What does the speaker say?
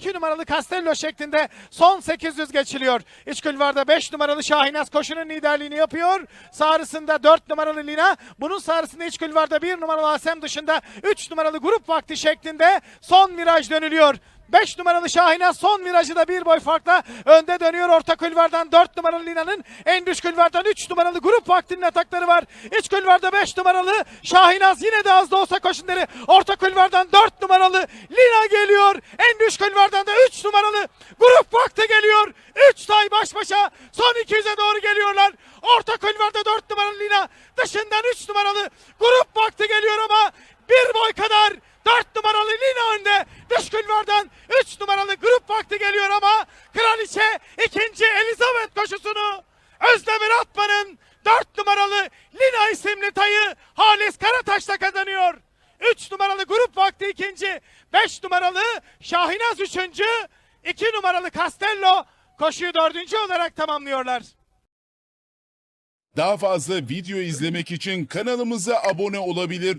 2 numaralı Castello şeklinde son 800 geçiliyor. İç kulvarda 5 numaralı Şahinaz koşunun liderliğini yapıyor. Sağrısında 4 numaralı Lina. Bunun sağrısında iç kulvarda 1 numaralı Asem dışında 3 numaralı grup vakti şeklinde son viraj dönülüyor. 5 numaralı Şahinaz son virajı da bir boy farkla önde dönüyor. Orta kulvardan 4 numaralı Lina'nın en düş kulvardan 3 numaralı grup vaktinin atakları var. İç kulvarda 5 numaralı Şahinaz yine de az da olsa koşunları. Orta kulvardan 4 numaralı Lina geliyor. En düş kulvardan da 3 numaralı grup vakti geliyor. 3 tay baş başa son 200'e doğru geliyorlar. Orta kulvarda 4 numaralı Lina dışından 3 numaralı grup vakti geliyor ama bir boy kadar 4 numaralı Lina önde. Dış kulvardan 3 numaralı grup vakti geliyor ama Kraliçe ikinci Elizabeth koşusunu Özdemir Atman'ın 4 numaralı Lina isimli tayı Halis Karataş'ta kazanıyor. 3 numaralı grup vakti ikinci, 5 numaralı Şahinaz üçüncü, 2 numaralı Castello koşuyu dördüncü olarak tamamlıyorlar. Daha fazla video izlemek için kanalımıza abone olabilir.